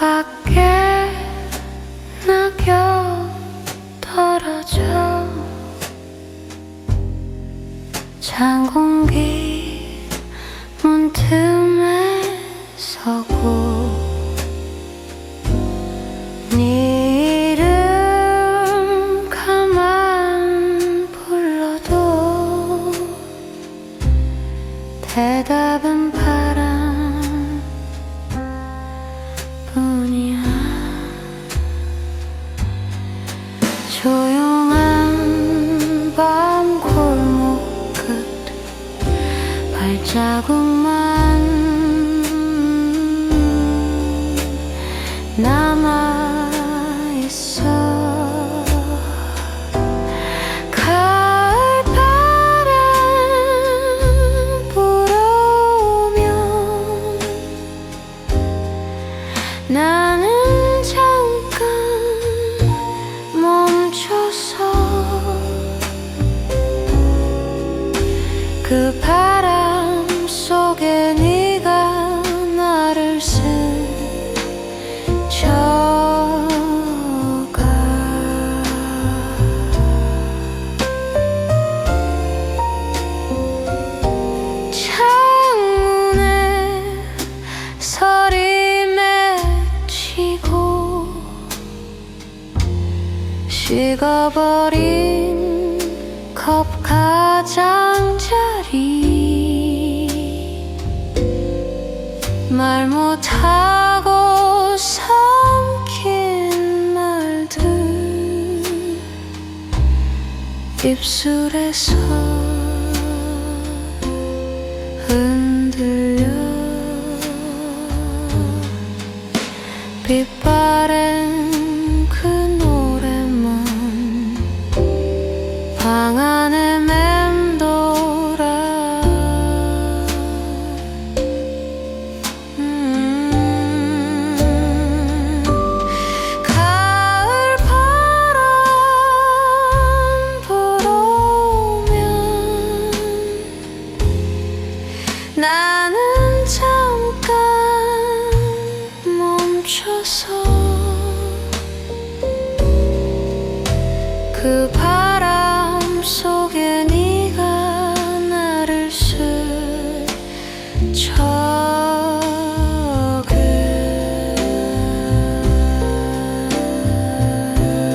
밖에 나 곁떨어져 찬 공기 문틈에 서고 네 이름 가만 불러도 대답은 뿐이야. 조용한 밤 골목 끝. 발자국만 남 그 바람 속에 네가 나를 스쳐가. 창문에 서리 맺히고 식어버린 컵 가장 말 못하고 삼킨 말들 입술에서 흔들려 빛바랜 멈춰서 그 바람 속에